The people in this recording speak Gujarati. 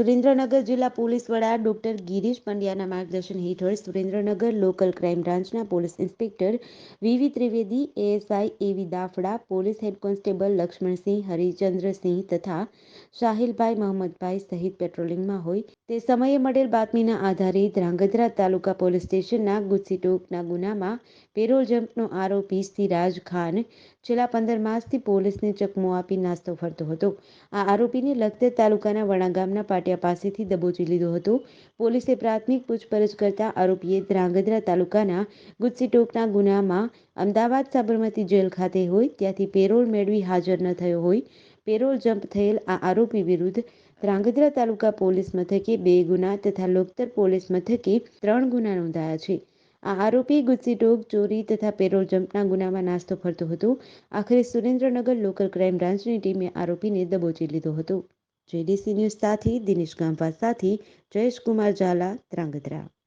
સુરેન્દ્રનગર જિલ્લા પોલીસ વડા ડોક્ટર ગિરીશ પંડ્યાના માર્ગદર્શન હેઠળ સુરેન્દ્રનગર લોકલ ક્રાઇમ બ્રાન્ચના police inspector V V Trivedi, ASI A V Dafda, police head constable Laxmansinh, Harichandrasinh તથા સાહિલભાઈ મહંમદભાઈ સહિત પેટ્રોલિંગમાં હોય. તે સમયે મળેલ બાતમીના આધારે ધ્રાંગધ્રા તાલુકા પોલીસ સ્ટેશનના ગુસ્સીટોકના ગુનામાં પેરોલ જમ્પનો આરોપી સિરાજ ખાન છેલ્લા પંદર માસથી પોલીસને ચકમો આપી નાસ્તો ફરતો હતો. આ આરોપીને લખતર તાલુકાના વણા ગામના પાટિયા પાસેથી દબોચી લીધો હતો. પોલીસે પ્રાથમિક પૂછપરછ કરતા આરોપીએ ધ્રાંગધ્રા તાલુકાના ગુજસીટોકના ગુનામાં અમદાવાદ સાબરમતી જેલ ખાતે હોય, ત્યાંથી પેરોલ મેળવી હાજર ન થયો હોય. પેરોલ જમ્પ થયેલ આ આરોપી વિરુદ્ધ ધ્રાંગધ્રા તાલુકા પોલીસ મથકે બે ગુના તથા લોકતર પોલીસ મથકે ત્રણ ગુના નોંધાયા છે. આ આરોપી ગુજસીટોક, ચોરી તથા પેરોલ જમ્પના ગુનામાં નાસ્તો ફરતો હતો. આખરે સુરેન્દ્રનગર લોકલ ક્રાઇમ બ્રાન્ચની ટીમે આરોપીને દબોચી લીધો હતો. જેડીસી ન્યૂઝ સાથી દિનેશ ગાંભા સાથે જયેશકુમાર ઝાલા ધ્રાંગધ્રા